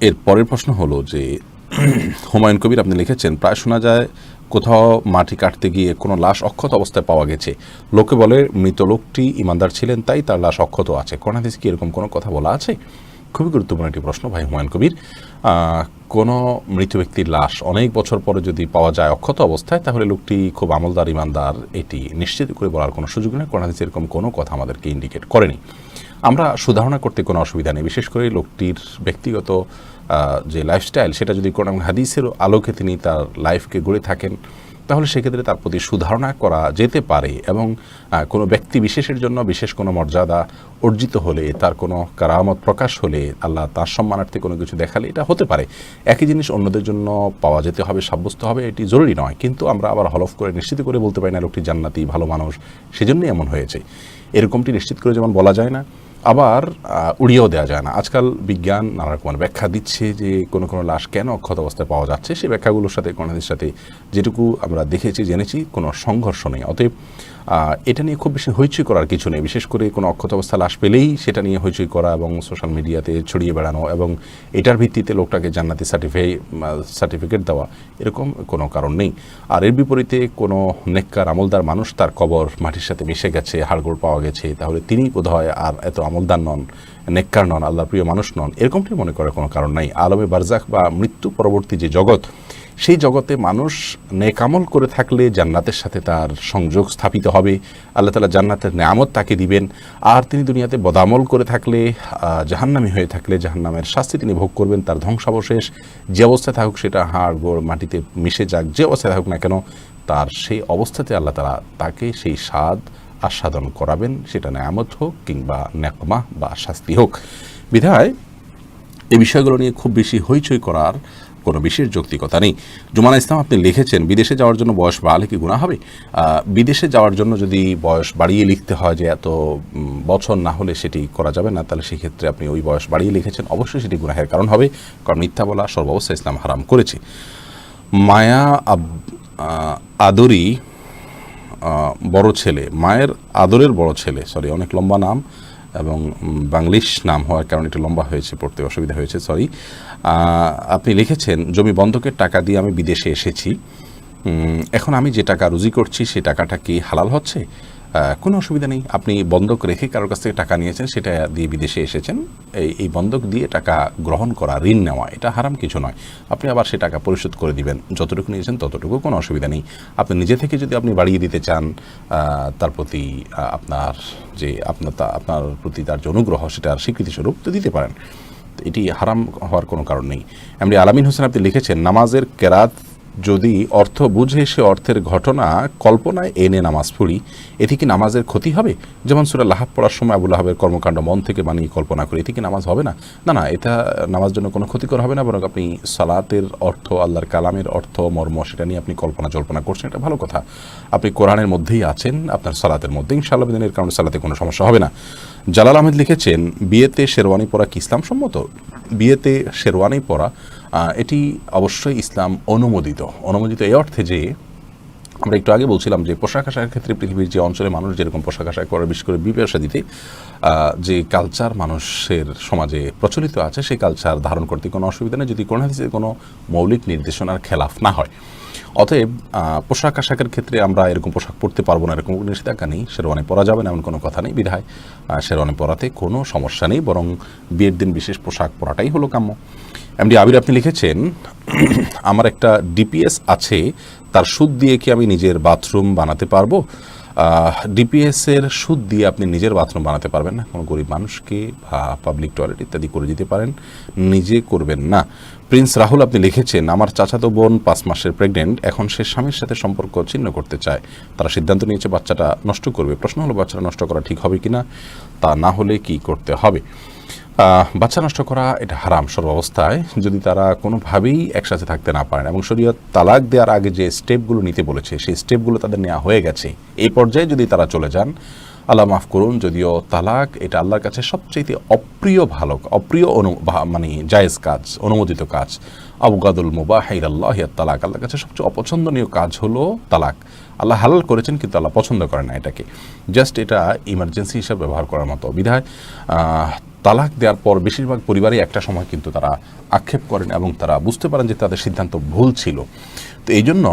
এর পরের প্রশ্ন হলো যে, হুমায়ুন কবির আপনি লিখেছেন, প্রায় শোনা যায় কোথাও মাটি কাটতে গিয়ে কোনো লাশ অক্ষত অবস্থায় পাওয়া গেছে। লোকে বলে মৃত লোকটি ইমানদার ছিলেন, তাই তার লাশ অক্ষত আছে। কোন হাদিস কি এরকম কোনো কথা বলা আছে? খুবই গুরুত্বপূর্ণ একটি প্রশ্ন, ভাই হুমায়ুন কবির। কোনো মৃত ব্যক্তির লাশ অনেক বছর পরে যদি পাওয়া যায় অক্ষত অবস্থায়, তাহলে লোকটি খুব আমলদার, ইমানদার, এটি নিশ্চিত করে বলার কোনো সুযোগ নেই। কোন হাদিস এরকম কোনো কথা আমাদেরকে ইন্ডিকেট করেনি। আমরা সুধারণা করতে কোনো অসুবিধা নেই। বিশেষ করে লোকটির ব্যক্তিগত যে লাইফস্টাইল সেটা যদি কোনো হাদিসের আলোকে তিনি তার লাইফকে গড়ে থাকেন, তাহলে সেক্ষেত্রে তার প্রতি সুধারণা করা যেতে পারে এবং কোনো ব্যক্তি বিশেষের জন্য বিশেষ কোনো মর্যাদা অর্জিত হলে, তার কোনো কারামত প্রকাশ হলে, আল্লাহ তার সম্মানার্থে কোনো কিছু দেখালে এটা হতে পারে। একই জিনিস অন্যদের জন্য পাওয়া যেতে হবে, সাব্যস্ত হবে, এটি জরুরি নয়। কিন্তু আমরা আবার হলফ করে নিশ্চিত করে বলতে পারি না, লোকটি জান্নাতি, ভালো মানুষ, সেজন্যই এমন হয়েছে। এরকমটি নিশ্চিত করে যেমন বলা যায় না আবার উড়িয়েও দেওয়া যায় না। আজকাল বিজ্ঞান নানা রকমের ব্যাখ্যা দিচ্ছে যে কোনো কোনো লাশ কেন অক্ষত অবস্থায় পাওয়া যাচ্ছে। সেই ব্যাখ্যাগুলোর সাথে কোনদের সাথে যেটুকু আমরা দেখেছি, জেনেছি, কোনো সংঘর্ষ নেই। অতএব এটা নিয়ে খুব বেশি হইচই করার কিছু নেই। বিশেষ করে কোনো অক্ষত অবস্থা লাশ পেলেই সেটা নিয়ে হইচই করা এবং সোশ্যাল মিডিয়াতে ছড়িয়ে বেড়ানো এবং এটার ভিত্তিতে লোকটাকে জান্নাতি সার্টিফাই সার্টিফিকেট দেওয়া, এরকম কোনো কারণ নেই। আর এর বিপরীতে কোনো নেককার আমলদার মানুষ তার কবর মাটির সাথে মিশে গেছে, হাড়গোড় পাওয়া গেছে, তাহলে তিনি বোধ হয় আর এত আমলদার নন, নেককার নন আল্লাহ প্রিয় মানুষ নন, এরকমটি মনে করার কোনো কারণ নাই। আলমে বারজাক বা মৃত্যু পরবর্তী যে জগৎ সেই জগতে মানুষ নেকামল করে থাকলে জান্নাতের সাথে তার সংযোগ স্থাপিত হবে। আল্লাহ তালা জান্নাতের নেয়ামত তাকে দিবেন। আর তিনি দুনিয়াতে বদামল করে থাকলে জাহান্নামী হয়ে থাকলে জাহান্নামের শাস্তি তিনি ভোগ করবেন, তার ধ্বংসাবশেষ। যে অবস্থায় থাকুক সেটা হাড়, গোড়, মাটিতে মিশে যাক, যে অবস্থায় থাকুক না কেন, তার সেই অবস্থাতে আল্লাহ তালা তাকে সেই স্বাদ আস্বাদন করাবেন। সেটা নেয়ামত হোক কিংবা নেকমা বা শাস্তি হোক। বিধায় এই বিষয়গুলো নিয়ে খুব বেশি হইচই করার কোনো বিশেষ যৌক্তিকতা নেই। জুমানা ইসলাম আপনি লিখেছেন, বিদেশে যাওয়ার জন্য বয়স বাড়ালে কি গুণা হবে? বিদেশে যাওয়ার জন্য যদি বয়স বাড়িয়ে লিখতে হয় যে এত বছর না হলে সেটি করা যাবে না, তাহলে সেক্ষেত্রে আপনি ওই বয়স বাড়িয়ে লিখেছেন, অবশ্যই সেটি গুনাহের কারণ হবে, কারণ মিথ্যা বলা সর্বাবস্থা ইসলাম হারাম করেছে। মায়া আদরি বড় ছেলে, মায়ের আদরের বড় ছেলে, সরি, অনেক লম্বা নাম এবং বাংলিশ নাম হওয়ার কারণে একটু লম্বা হয়েছে, পড়তে অসুবিধা হয়েছে সরি আপনি লিখেছেন, জমি বন্ধকের টাকা দিয়ে আমি বিদেশে এসেছি। এখন আমি যে টাকা রুজি করছি সেই টাকাটা কি হালাল হচ্ছে? কোনো অসুবিধা নেই। আপনি বন্ধক রেখে কারোর কাছ থেকে টাকা নিয়েছেন, সেটা দিয়ে বিদেশে এসেছেন। এই এই বন্ধক দিয়ে টাকা গ্রহণ করা, ঋণ নেওয়া, এটা হারাম কিছু নয়। আপনি আবার সে টাকা পরিশোধ করে দিবেন। যতটুকু নিয়েছেন ততটুকু, কোনো অসুবিধা নেই। আপনি নিজে থেকে যদি আপনি বাড়িয়ে দিতে চান তার প্রতি আপনার যে, আপনার আপনার প্রতি তার যে অনুগ্রহ সেটার স্বীকৃতিস্বরূপ তো দিতে পারেন। এটি হারাম হওয়ার কোনো কারণ নেই। এমনি আলামিন হোসেন আপনি লিখেছেন, নামাজের কেরাত যদি অর্থ বুঝে সে অর্থের ঘটনা কল্পনায় এনে নামাজ পড়ি, এতে কি নামাজের ক্ষতি হবে? যেমন সুরা লাহাব পড়ার সময় আবুল আহাবের কর্মকাণ্ড মন থেকে বানিয়ে কল্পনা করি, এতে কি নামাজ হবে না? না না, এটা নামাজ জন্য কোনো ক্ষতিকর হবে না, বরং আপনি সালাতের অর্থ, আল্লাহর কালামের অর্থ, মর্ম, সেটা নিয়ে আপনি কল্পনা জল্পনা করছেন, এটা ভালো কথা। আপনি কোরআনের মধ্যেই আছেন, আপনার সালাতের মধ্যে, ইনশাআল্লাহ কারণে সালাতে কোনো সমস্যা হবে না। জালাল আহমেদ লিখেছেন, বিয়েতে শেরওয়ানি পরা কি ইসলাম সম্মত বিয়েতে শেরওয়ানি পরা এটি অবশ্যই ইসলাম অনুমোদিত। অনুমোদিত এই অর্থে যে, আমরা একটু আগে বলছিলাম যে পোশাক আশাকের ক্ষেত্রে পৃথিবীর যে অঞ্চলে মানুষ যেরকম পোশাক আশাক করে বিশেষ করে বিবাহ দিতে যে কালচার মানুষের সমাজে প্রচলিত আছে, সেই কালচার ধারণ করতে কোনো অসুবিধা নেই যদি কোনো হাদিসে কোনো মৌলিক নির্দেশনার খেলাফ না হয়। অতএব পোশাক আশাকের ক্ষেত্রে আমরা এরকম পোশাক পরতে পারব না, এরকম নিষেধাজ্ঞা নেই, শেরওয়ানি পরা যাবে না, এমন কোনো কথা নেই বিধায়। শেরওয়ানি পরাতে কোনো সমস্যা নেই, বরং বিয়ের দিন বিশেষ পোশাক পরাটাই হলো কাম্য। এমডি আবির আপনি লিখেছেন, আমার একটা ডিপিএস আছে, তার সুদ দিয়ে কি আমি নিজের বাথরুম বানাতে পারব? ডিপিএস এর সুদ দিয়ে আপনি নিজের বাথরুম বানাতে পারবেন না। কোনো গরিব মানুষকে বা পাবলিক টয়লেট ইত্যাদি করে দিতে পারেন। নিজে করবেন না। প্রিন্স রাহুল আপনি লিখেছেন, আমার চাচাতো বোন পাঁচ মাসের প্রেগনেন্ট এখন সে স্বামীর সাথে সম্পর্ক ছিন্ন করতে চায়। তারা সিদ্ধান্ত নিয়েছে বাচ্চাটা নষ্ট করবে। প্রশ্ন হলো, বাচ্চাটা নষ্ট করা ঠিক হবে কিনা? তা না হলে কি করতে হবে? বাচ্চা নষ্ট করা এটা হারাম সর্বাবস্থায়। যদি তারা কোনোভাবেই একসাথে থাকতে না পারেন এবং শরীয়ত তালাক দেওয়ার আগে যে স্টেপগুলো নিতে বলেছে, সেই স্টেপগুলো তাদের নেওয়া হয়ে গেছে। এই পর্যায়ে যদি তারা চলে যান, আল্লাহ মাফ করুন, যদিও তালাক এটা আল্লাহর কাছে সবচেয়ে অপ্রিয় ভালো, অপ্রিয় অনু মানে জায়েজ কাজ, অনুমোদিত কাজ। আবগাদুল মুবাহ আল্লাহ তালাক। আল্লাহর কাছে সবচেয়ে অপছন্দনীয় কাজ হলো তালাক। আল্লাহ হালাল করেছেন, কিন্তু আল্লাহ পছন্দ করে না এটাকে। জাস্ট এটা ইমার্জেন্সি হিসাবে ব্যবহার করার মতো বিধায় তালাক দেওয়ার পর বেশিরভাগ পরিবারই একটা সময় কিন্তু তারা আক্ষেপ করেন এবং তারা বুঝতে পারেন যে তাদের সিদ্ধান্ত ভুল ছিল। তো এই জন্য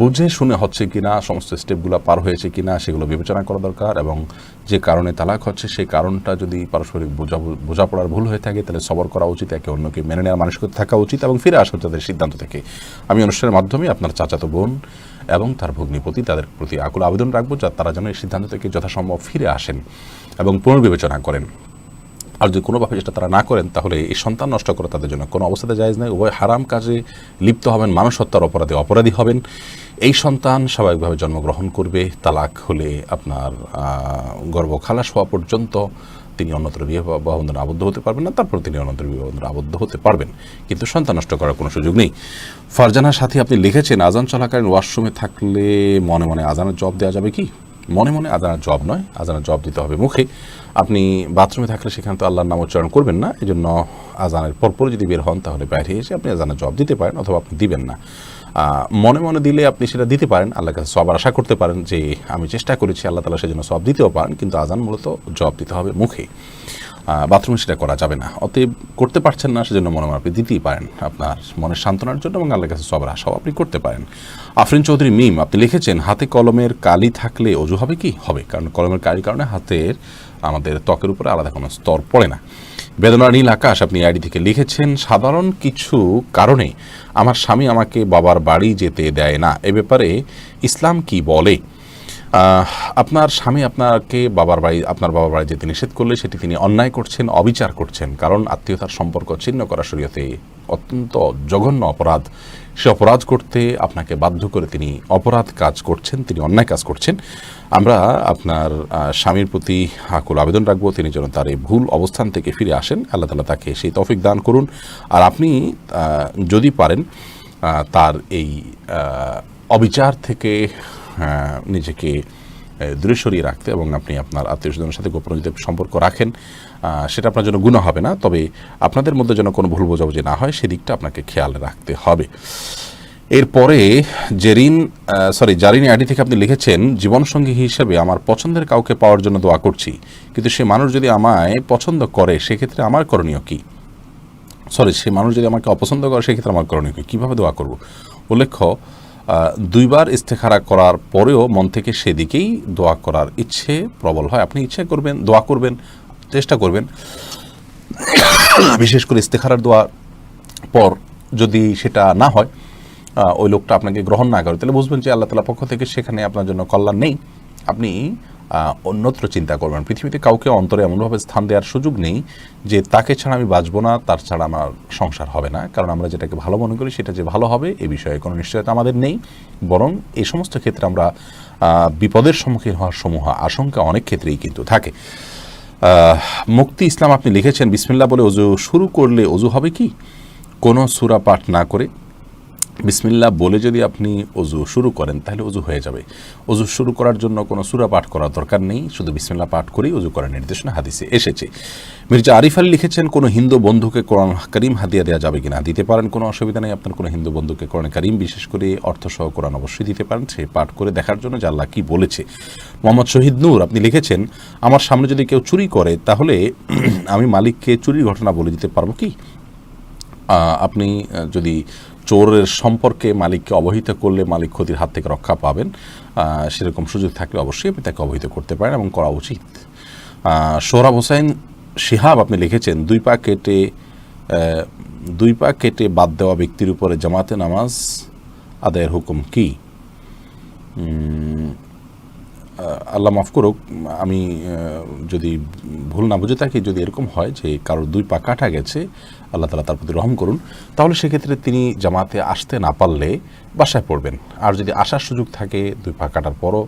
বুঝে শুনে হচ্ছে কি না সমস্ত স্টেপগুলো পার হয়েছে কি না সেগুলো বিবেচনা করা দরকার এবং যে কারণে তালাক হচ্ছে, সেই কারণটা যদি পারস্পরিক বোঝা, বোঝাপড়ার ভুল হয়ে থাকে, তাহলে সবর করা উচিত, একে অন্যকে মেনে নেওয়ার মানসিকতা থাকা উচিত এবং ফিরে আসা তাদের সিদ্ধান্ত থেকে। আমি অনুষ্ঠানের মাধ্যমে আপনার চাচাতো বোন এবং তার ভগ্নিপতি তাদের প্রতি আকুল আবেদন রাখব, যা তারা যেন এই সিদ্ধান্ত থেকে যথাসম্ভব ফিরে আসেন এবং পুনর্বিবেচনা করেন। আর যদি কোনোভাবে যেটা তারা না করেন, তাহলে এই সন্তান নষ্ট করা তাদের জন্য কোনো অবস্থাতে জায়জ নয় উভয় হারাম কাজে লিপ্ত হবেন মানুষ হত্যার অপরাধে অপরাধী হবেন। এই সন্তান স্বাভাবিকভাবে জন্মগ্রহণ করবে, তালাক হলে আপনার গর্ভ খালাস হওয়া পর্যন্ত তিনি অন্যত্র বিবাহ বন্ধনে আবদ্ধ হতে পারবেন না, তারপর তিনি অন্যত্র বিবাহ বন্ধনে আবদ্ধ হতে পারবেন। কিন্তু সন্তান নষ্ট করার কোনো সুযোগ নেই। ফারজানার সাথে আপনি লিখেছেন, আজান চলাকালীন ওয়াশরুমে থাকলে মনে মনে আজানের জব দেওয়া যাবে কি? মনে মনে আজানের জব নয় আজানের জব দিতে হবে মুখে। আপনি বাথরুমে থাকলে সেখানে তো আল্লাহর নাম উচ্চারণ করবেন না এই জন্য আজানের পরপর যদি বের হন, তাহলে বাইরে এসে আপনি আজানের জব দিতে পারেন অথবা আপনি দিবেন না। মনে মনে দিলে আপনি সেটা দিতে পারেন আল্লাহ কাছে সব আশা করতে পারেন যে আমি চেষ্টা করেছি, আল্লাহ তালা সেজন্য সব দিতেও পারেন, কিন্তু আজান মূলত জব দিতে হবে মুখে। বাথরুমে সেটা করা যাবে না। অতএব করতে পারছেন না, সেজন্য মনে আপনি দিতেই পারেন। আপনার মনের সান্ত্বনার জন্য এবং আল্লাহর কাছে সবার আশাও আপনি করতে পারেন। আফরিন চৌধুরী মিম আপনি লিখেছেন, হাতে কলমের কালি থাকলে অজু হবে কি? হবে, কারণ কলমের কালির কারণে হাতের, আমাদের ত্বকের উপরে আলাদা কোনো স্তর পড়ে না। বেদনা নীল আকাশ, আপনি আইডি থেকে লিখেছেন, সাধারণ কিছু কারণে আমার স্বামী আমাকে বাবার বাড়ি যেতে দেয় না। এ ব্যাপারে ইসলাম কি বলে? আপনার স্বামী আপনাকে বাবার বাড়ি, আপনার বাবার বাড়ি যেতে নিষেধ করলে সেটি তিনি অন্যায় করছেন, অবিচার করছেন। কারণ আত্মীয়তার সম্পর্ক ছিন্ন করা শরীয়তে অত্যন্ত জঘন্য অপরাধ। সে অপরাধ করতে আপনাকে বাধ্য করে তিনি অপরাধ কাজ করছেন, তিনি অন্যায় কাজ করছেন। আমরা আপনার স্বামীর প্রতি আকুল আবেদন রাখব, তিনি যেন তার এই ভুল অবস্থান থেকে ফিরে আসেন। আল্লাহ তালা তাকে সেই তৌফিক দান করুন। আর আপনি যদি পারেন তার এই অবিচার থেকে নিজেকে আহ, দূরে সরিয়ে রাখতে এবং আপনি আপনার আত্মীয় স্বজনের সাথে গোপন যদি সম্পর্ক রাখেন সেটা আপনার জন্য গুণা হবে না। তবে আপনাদের মধ্যে যেন কোনো ভুল বোঝাবুঝি না হয় সেদিকটা আপনাকে খেয়াল রাখতে হবে। এরপরে জেরিন সরি জারিন আইডি থেকে আপনি লিখেছেন জীবনসঙ্গী হিসেবে আমার পছন্দের কাউকে পাওয়ার জন্য দোয়া করছি। কিন্তু সে মানুষ যদি আমায় পছন্দ করে সেক্ষেত্রে আমার করণীয় কী? সরি সে মানুষ যদি আমাকে অপছন্দ করে সেক্ষেত্রে আমার করণীয় কী? কীভাবে দোয়া করব? উল্লেখ্য দুইবার ইস্তেখারা করার পরেও মন থেকে সেদিকেই দোয়া করার ইচ্ছে প্রবল হয়। আপনি ইচ্ছে করবেন, দোয়া করবেন, চেষ্টা করবেন। বিশেষ করে ইস্তেখারার দোয়া পর যদি সেটা না হয় ওই লোকটা আপনাকে গ্রহণ না করে, তাহলে বুঝবেন যে আল্লাহ তালা পক্ষ থেকে সেখানে আপনার জন্য কল্যাণ নেই। আপনি অন্যত্র চিন্তা করবেন। পৃথিবীতে কাউকে অন্তরে এমনভাবে স্থান দেওয়ার সুযোগ নেই যে তাকে ছাড়া আমি বাঁচবো না, তার ছাড়া আমার সংসার হবে না। কারণ আমরা যেটাকে ভালো মনে করি সেটা যে ভালো হবে, এ বিষয়ে কোনো নিশ্চয়তা আমাদের নেই। বরং এ সমস্ত ক্ষেত্রে আমরা বিপদের সম্মুখীন হওয়ার সমূহ আশঙ্কা অনেক ক্ষেত্রেই কিন্তু থাকে। মুক্তি ইসলাম আপনি লিখেছেন বিসমিল্লা বলে অজু শুরু করলে অজু হবে কি? কোনো সুরা পাঠ না করে বিসমিল্লা বলে যদি আপনি অজু শুরু করেন, তাহলে অজু হয়ে যাবে। অজু শুরু করার জন্য কোনো সুরা পাঠ করার দরকার নেই, শুধু বিসমিল্লা পাঠ করেই অজু করার নির্দেশনা হাদিসে এসেছে। মির্জা আরিফ আলী লিখেছেন, কোনো হিন্দু বন্ধুকে কোরআন করিম হাদিয়া দেওয়া যাবে কিনা? দিতে পারেন, কোনো অসুবিধা নেই, আপনার কোনো হিন্দু বন্ধুকে কোরআন করিম বিশেষ করে অর্থসহ কোরআন অবশ্যই দিতে পারেন, সে পাঠ করে দেখার জন্য যে আল্লাহ কী বলেছে। মোহাম্মদ শহীদ নূর, আপনি লিখেছেন, আমার সামনে যদি কেউ চুরি করে, তাহলে আমি মালিককে চুরির ঘটনা বলে দিতে পারব কি? আপনি যদি চোরের সম্পর্কে মালিককে অবহিত করলে মালিক ক্ষতির হাত থেকে রক্ষা পাবেন সেরকম সুযোগ থাকলে অবশ্যই আপনি তাকে অবহিত করতে পারেন এবং করা উচিত। সোহরাব হোসাইন শিহাব আপনি লিখেছেন, দুই পা কেটে দুই পা কেটে বাদ দেওয়া ব্যক্তির উপরে জামাতে নামাজ আদায়ের হুকুম কি? আল্লাহ মাফ করুক, আমি যদি ভুল না বুঝে থাকি, যদি এরকম হয় যে কারোর দুই পা কাটা গেছে, আল্লাহ তালা তার প্রতি রহম করুন, তাহলে সেক্ষেত্রে তিনি জামাতে আসতে না পারলে বাসায় পড়বেন। আর যদি আসার সুযোগ থাকে, দুই পা কাটার পরও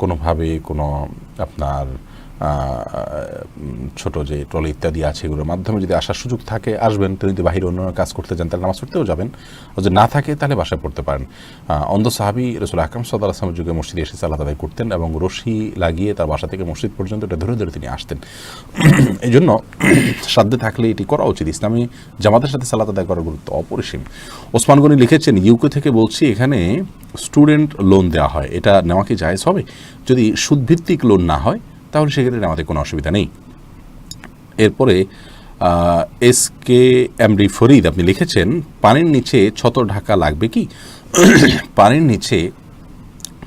কোনোভাবে কোনো আপনার ছোট যে ট্রলি ইত্যাদি আছে এগুলোর মাধ্যমে যদি আসার সুযোগ থাকে, আসবেন, তিনি যদি বাহিরে অন্য কাজ করতে যান তাহলে নামাজ পড়তেও যাবেন। যদি না থাকে, তাহলে বাসায় পড়তে পারেন। অন্ধ সাহাবি রসুল আকরম সাল্লাহ আসলামের যুগে মসজিদে এসে সালাদ আদায় করতেন এবং রশি লাগিয়ে তার বাসা থেকে মসজিদ পর্যন্ত এটা ধরে ধরে তিনি আসতেন। এই জন্য সাধ্যে থাকলে এটি করা উচিত। ইসলামী জামাতের সাথে সালাত আদায় করার গুরুত্ব অপরিসীম। ওসমান গনি লিখেছেন, ইউকে থেকে বলছি, এখানে স্টুডেন্ট লোন দেওয়া হয়। এটা নেওয়া কি জায়েজ হবে? যদি সুদভিত্তিক লোন না হয় তাহলে সেক্ষেত্রে আমাদের কোনো অসুবিধা নেই। এরপরে এস কে এমডি ফরিদ আপনি লিখেছেন, পানির নিচে ছতর ঢাকা লাগবে কি? পানির নিচে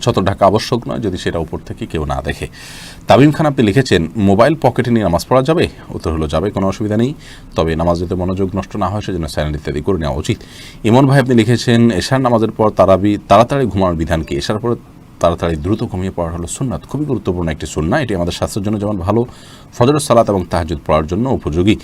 ছতর ঢাকা আবশ্যক নয়, যদি সেটা উপর থেকে কেউ না দেখে। তামিম খান আপনি লিখেছেন, মোবাইল পকেটে নিয়ে নামাজ পড়া যাবে? উত্তর হলো যাবে, কোনো অসুবিধা নেই। তবে নামাজ যাতে মনোযোগ নষ্ট না হয়, সেজন্য স্যানেল ইত্যাদি করে নেওয়া উচিত। ইমন ভাই আপনি লিখেছেন, এশার নামাজের পর তারাবি, তাড়াতাড়ি ঘুমানোর বিধান কি? এশার পর তাড়াতাড়ি দ্রুত ঘুমিয়ে পড়া হলো সুন্নাত। খুবই গুরুত্বপূর্ণ একটি সুন্না এটি আমাদের স্বাস্থ্যের জন্য যেমন ভালো। ফজর সালাত এবং তাহাজুদ পড়ার জন্য উপযোগী।